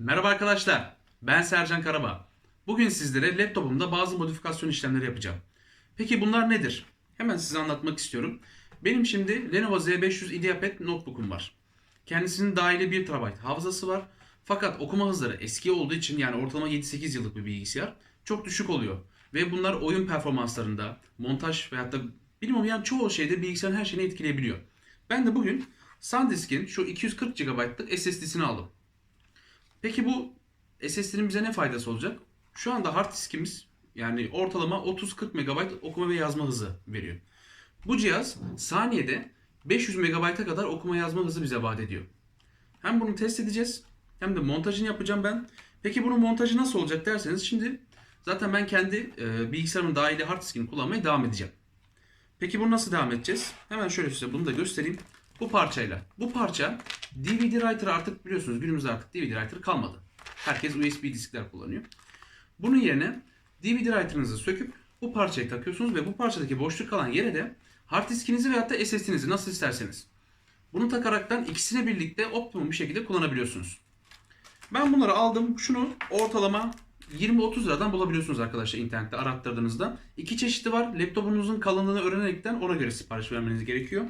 Merhaba arkadaşlar, ben Sercan Karabağ. Bugün sizlere laptopumda bazı modifikasyon işlemleri yapacağım. Peki bunlar nedir? Hemen size anlatmak istiyorum. Benim şimdi Lenovo Z500 IdeaPad notebook'um var. Kendisinin dahili 1 TB hafızası var. Fakat okuma hızları eski olduğu için yani ortalama 7-8 yıllık bir bilgisayar çok düşük oluyor. Ve bunlar oyun performanslarında, montaj veyahut da bilmiyorum yani çoğu şeyde bilgisayarın her şeyini etkileyebiliyor. Ben de bugün SanDisk'in şu 240 GB'lık SSD'sini aldım. Peki bu SSD'nin bize ne faydası olacak? Şu anda hard diskimiz yani ortalama 30-40 MB okuma ve yazma hızı veriyor. Bu cihaz saniyede 500 MB'a kadar okuma yazma hızı bize vaat ediyor. Hem bunu test edeceğiz hem de montajını yapacağım ben. Peki bunun montajı nasıl olacak derseniz şimdi zaten ben kendi e, bilgisayarımın dahili hard diskini kullanmaya devam edeceğim. Peki bunu nasıl devam edeceğiz? Hemen şöyle size bunu da göstereyim. Bu parçayla. Bu parça DVD Writer artık biliyorsunuz günümüzde artık DVD Writer kalmadı. Herkes USB diskler kullanıyor. Bunun yerine DVD Writer'ınızı söküp bu parçayı takıyorsunuz ve bu parçadaki boşluk kalan yere de hard diskinizi veyahut da SSD'nizi nasıl isterseniz. Bunu takaraktan ikisini birlikte optimum bir şekilde kullanabiliyorsunuz. Ben bunları aldım. Şunu ortalama 20-30 liradan bulabiliyorsunuz arkadaşlar internette arattırdığınızda. İki çeşidi var. Laptopunuzun kalınlığını öğrenerekten ona göre sipariş vermeniz gerekiyor.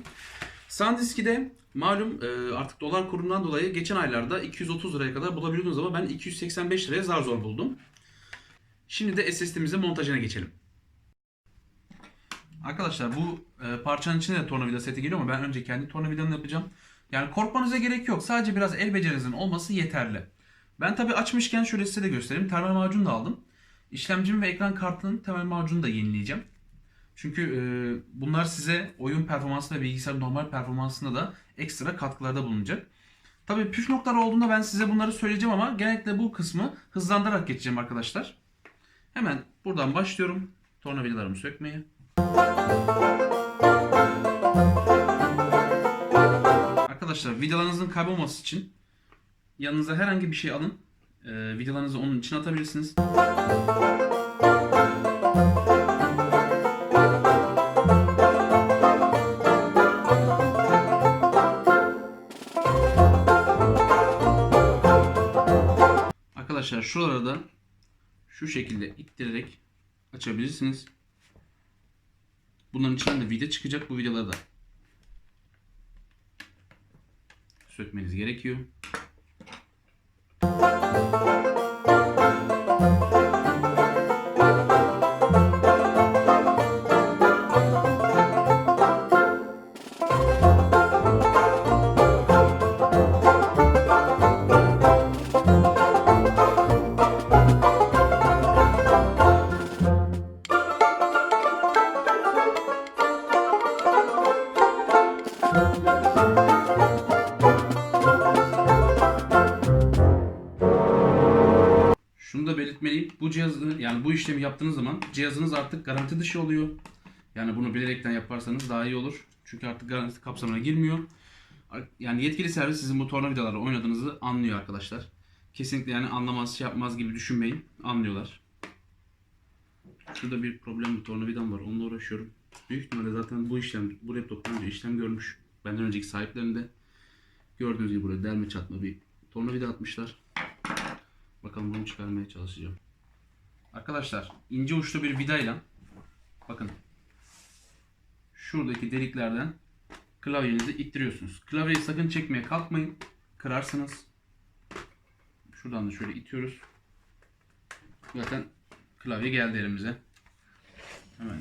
SanDisk'i de malum e, artık dolar kurundan dolayı geçen aylarda 230 liraya kadar bulabiliyordunuz ama ben 285 liraya zar zor buldum. Şimdi de SSD'mizin montajına geçelim. Arkadaşlar bu e, parçanın içine de tornavida seti geliyor ama ben önce kendi tornavidanı yapacağım. Yani korkmanıza gerek yok. Sadece biraz el becerinizin olması yeterli. Ben tabi açmışken şöyle size de göstereyim. Termal macun da aldım. İşlemcim ve ekran kartının termal macunu da yenileyeceğim. Çünkü e, bunlar size oyun performansında bilgisayar normal performansında da ekstra katkılarda bulunacak. Tabii püf noktaları olduğunda ben size bunları söyleyeceğim ama genellikle bu kısmı hızlandırarak geçeceğim arkadaşlar. Hemen buradan başlıyorum tornavidalarımı sökmeye. Arkadaşlar vidalarınızın kaybolması için yanınıza herhangi bir şey alın. E, vidalarınızı onun için atabilirsiniz. Arkadaşlar şuraları da şu şekilde ittirerek açabilirsiniz. Bunların içinden de vida çıkacak. Bu vidaları da sökmeniz gerekiyor. Yani bu işlemi yaptığınız zaman cihazınız artık garanti dışı oluyor. Yani bunu bilerekten yaparsanız daha iyi olur. Çünkü artık garanti kapsamına girmiyor. Yani yetkili servis sizin bu tornavidalarla oynadığınızı anlıyor arkadaşlar. Kesinlikle yani anlamaz, şey yapmaz gibi düşünmeyin. Anlıyorlar. Şurada bir problem bir tornavidam var. Onunla uğraşıyorum. Büyük ihtimalle zaten bu işlem, bu laptoptan önce işlem görmüş. Benden önceki sahiplerinde gördüğünüz gibi burada delme çatma bir tornavida atmışlar. Bakalım bunu çıkarmaya çalışacağım. Arkadaşlar ince uçlu bir vidayla bakın şuradaki deliklerden klavyenizi ittiriyorsunuz. Klavyeyi sakın çekmeye kalkmayın. Kırarsınız. Şuradan da şöyle itiyoruz. Zaten klavye geldi elimize. Hemen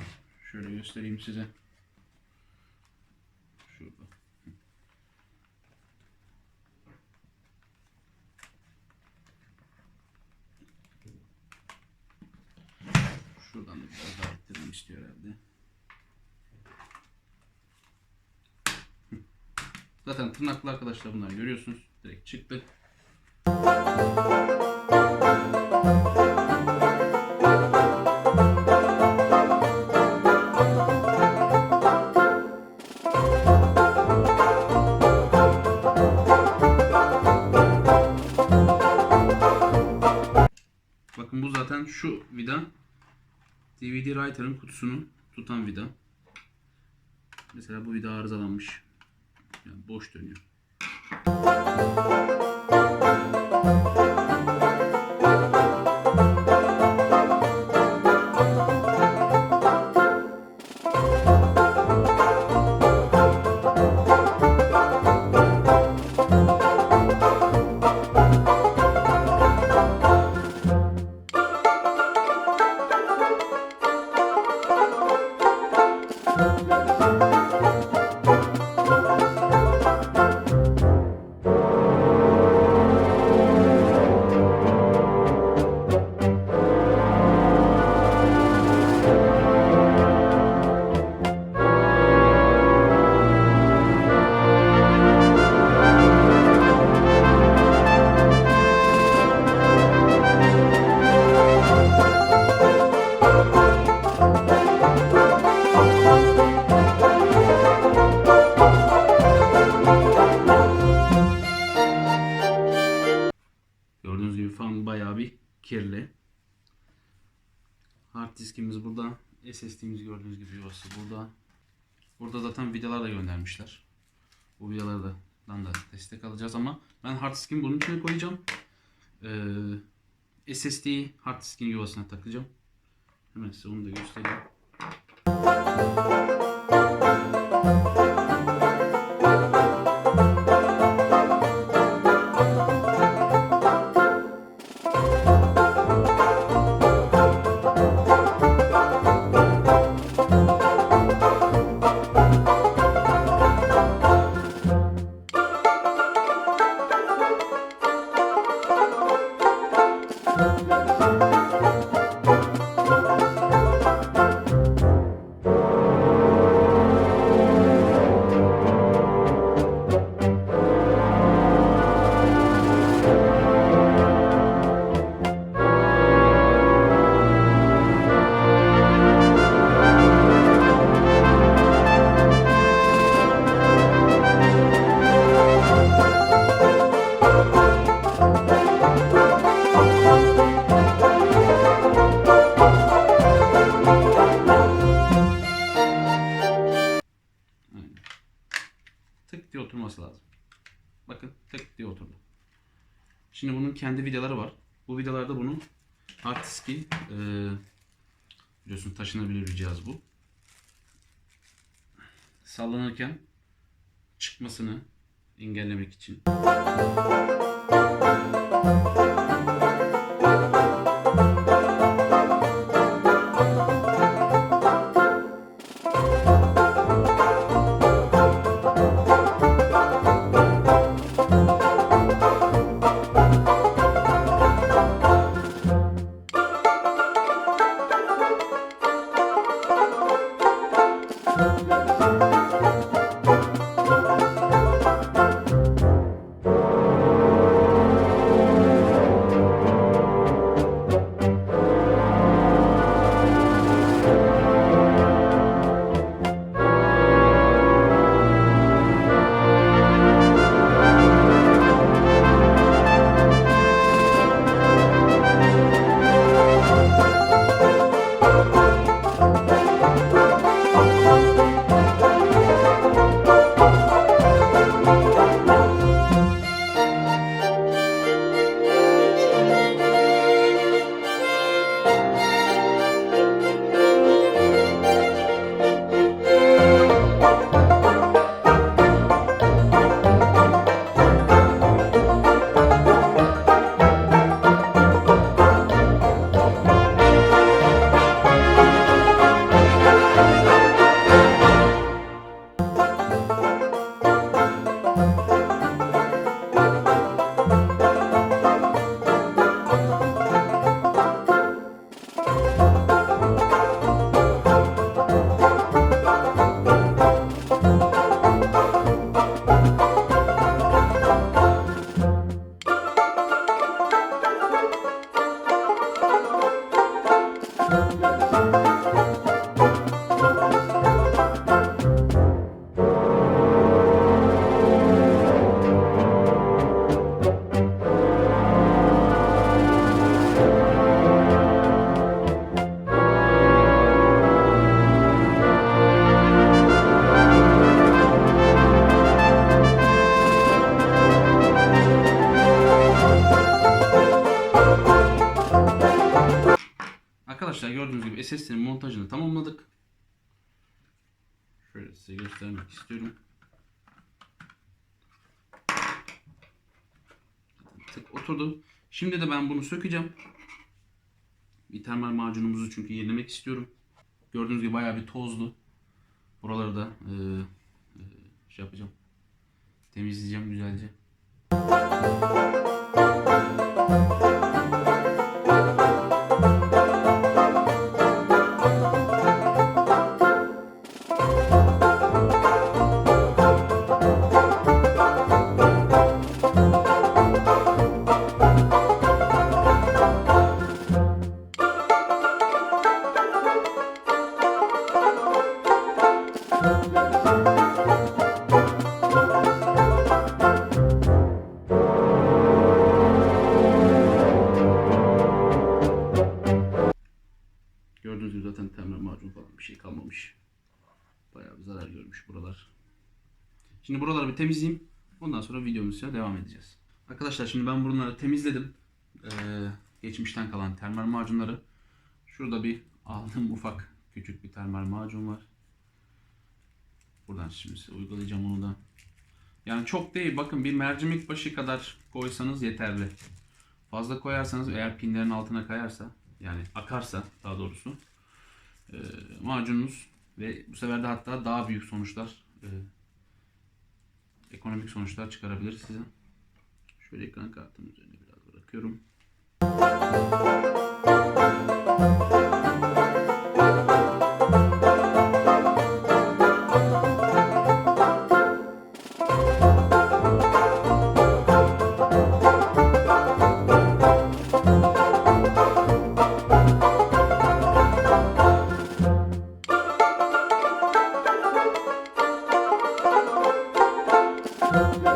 şöyle göstereyim size. Şurada. Da biraz daha ittirmem istiyor herhalde. Zaten tırnaklı arkadaşlar bunları görüyorsunuz. Direkt çıktı. Writer'ın kutusunu tutan vida. Mesela bu vida arızalanmış. Yani boş dönüyor. Hard diskimiz burada. SSD'miz gördüğünüz gibi yuvası burada. Burada zaten vidalar da göndermişler. Bu vidalardan da destek alacağız ama ben hard diskimi bunun içine koyacağım. Ee, SSD'yi hard diskin yuvasına takacağım. Hemen size onu da göstereyim. Şimdi bunun kendi vidaları var. Bu vidalarda bunun hard diski e, biliyorsun taşınabilir bir cihaz bu. Sallanırken çıkmasını engellemek için. Bunu sökeceğim. Bir termal macunumuzu çünkü yenilemek istiyorum. Gördüğünüz gibi bayağı bir tozlu. Buraları da e, e, şey yapacağım. Temizleyeceğim güzelce. Şimdi temizleyeyim. Ondan sonra videomuza devam edeceğiz. Arkadaşlar şimdi ben bunları temizledim. Ee, geçmişten kalan termal macunları. Şurada bir aldığım ufak küçük bir termal macun var. Buradan şimdi size uygulayacağım onu da. Yani çok değil. Bakın bir mercimek başı kadar koysanız yeterli. Fazla koyarsanız eğer pinlerin altına kayarsa yani akarsa daha doğrusu e, macununuz ve bu sefer de hatta daha büyük sonuçlar e, ekonomik sonuçlar çıkarabilir size. Şöyle ekran kartının üzerine biraz bırakıyorum. Montaj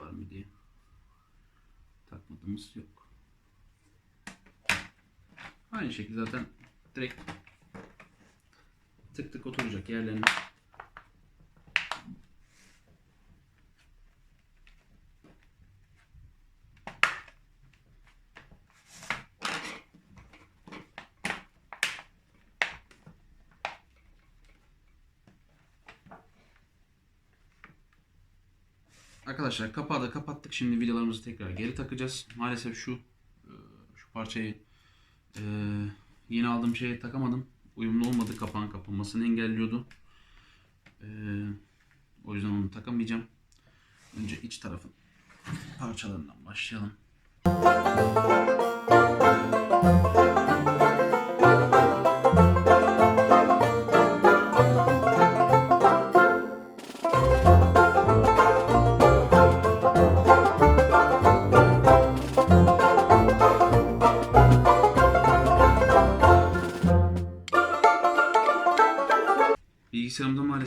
var mı diye. Takmadığımız yok. Aynı şekilde zaten direkt tık tık oturacak yerlerine. Arkadaşlar kapağı da kapattık. Şimdi vidalarımızı tekrar geri takacağız. Maalesef şu e, şu parçayı e, yeni aldığım şeye takamadım. Uyumlu olmadı. Kapağın kapanmasını engelliyordu. E, o yüzden onu takamayacağım. Önce iç tarafın parçalarından başlayalım. Bilgisayarımda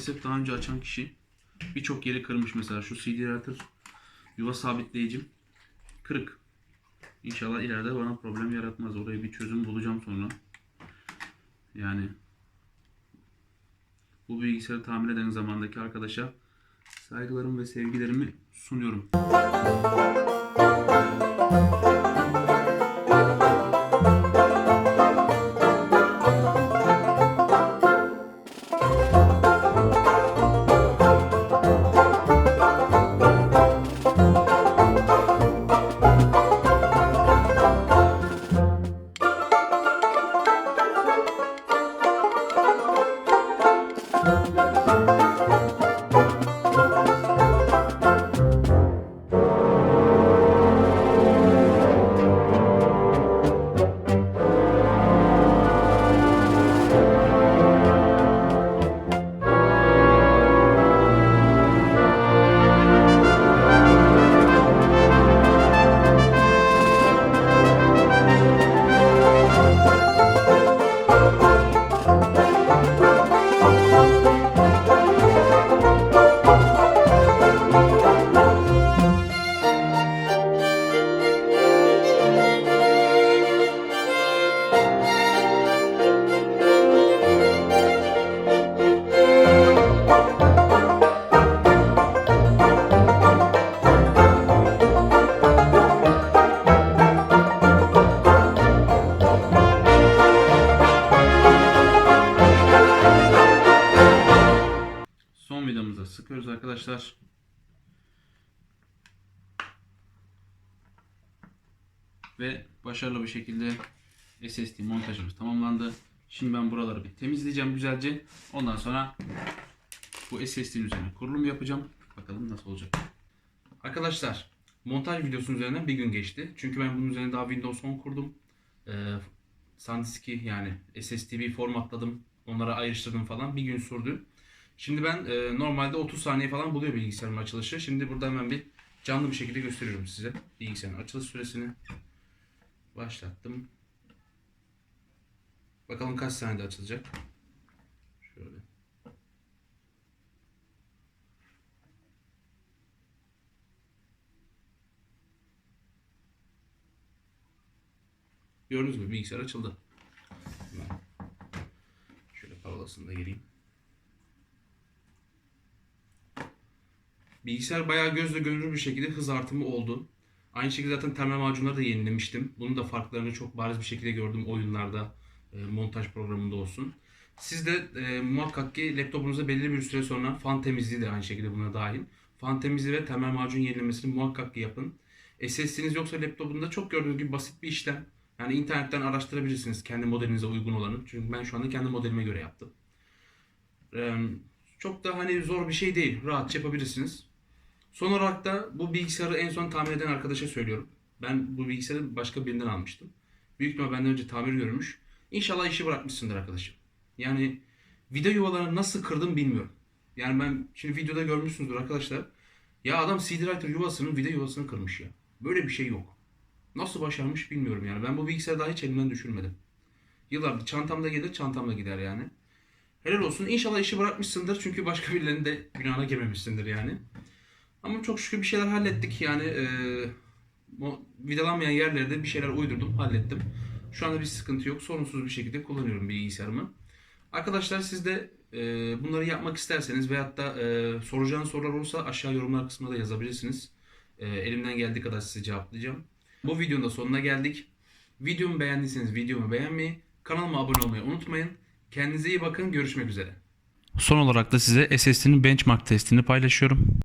maalesef daha önce açan kişi birçok yeri kırmış mesela şu CD router yuva sabitleyicim kırık. İnşallah ileride bana problem yaratmaz. Oraya bir çözüm bulacağım sonra. Yani bu bilgisayarı tamir eden zamandaki arkadaşa saygılarımı ve sevgilerimi sunuyorum. Ve başarılı bir şekilde SSD montajımız tamamlandı. Şimdi ben buraları bir temizleyeceğim güzelce. Ondan sonra bu SSD'nin üzerine kurulum yapacağım. Bakalım nasıl olacak. Arkadaşlar montaj videosunun üzerinden bir gün geçti. Çünkü ben bunun üzerine daha Windows 10 kurdum. Ee, SanDisk'i yani SSD'yi formatladım. Onlara ayrıştırdım falan. Bir gün sürdü. Şimdi ben e, normalde 30 saniye falan buluyor bilgisayarın açılışı. Şimdi burada hemen bir canlı bir şekilde gösteriyorum size bilgisayarın açılış süresini. Başlattım. Bakalım kaç saniyede açılacak. Şöyle. Gördüğünüz gibi bilgisayar açıldı. Şöyle parolasını da gireyim. Bilgisayar bayağı gözle görülür bir şekilde hız artımı oldu. Aynı şekilde zaten terminal macunları da yenilemiştim. Bunun da farklarını çok bariz bir şekilde gördüm oyunlarda, e, montaj programında olsun. Siz de e, muhakkak ki laptopunuzda belirli bir süre sonra fan temizliği de aynı şekilde buna dahil. Fan temizliği ve terminal macun yenilemesini muhakkak ki yapın. SSD'niz yoksa laptopunda çok gördüğünüz gibi basit bir işlem. Yani internetten araştırabilirsiniz kendi modelinize uygun olanı. Çünkü ben şu anda kendi modelime göre yaptım. Ee, çok da hani zor bir şey değil. Rahatça yapabilirsiniz. Son olarak da bu bilgisayarı en son tamir eden arkadaşa söylüyorum. Ben bu bilgisayarı başka birinden almıştım. Büyük ihtimal benden önce tamir görmüş. İnşallah işi bırakmışsındır arkadaşım. Yani vida yuvalarını nasıl kırdım bilmiyorum. Yani ben şimdi videoda görmüşsünüzdür arkadaşlar. Ya adam CD Writer yuvasının vida yuvasını kırmış ya. Böyle bir şey yok. Nasıl başarmış bilmiyorum yani. Ben bu bilgisayarı daha hiç elimden düşürmedim. Yıllardır çantamda gelir çantamda gider yani. Helal olsun. İnşallah işi bırakmışsındır. Çünkü başka birilerinin de günahına girmemişsindir yani. Ama çok şükür bir şeyler hallettik. Yani e, vidalanmayan yerlerde bir şeyler uydurdum, hallettim. Şu anda bir sıkıntı yok. Sorunsuz bir şekilde kullanıyorum bilgisayarımı. Arkadaşlar siz de e, bunları yapmak isterseniz veyahut da e, soracağınız sorular olursa aşağı yorumlar kısmına da yazabilirsiniz. E, elimden geldiği kadar size cevaplayacağım. Bu videonun da sonuna geldik. Videomu beğendiyseniz videomu beğenmeyi, kanalıma abone olmayı unutmayın. Kendinize iyi bakın. Görüşmek üzere. Son olarak da size SSD'nin benchmark testini paylaşıyorum.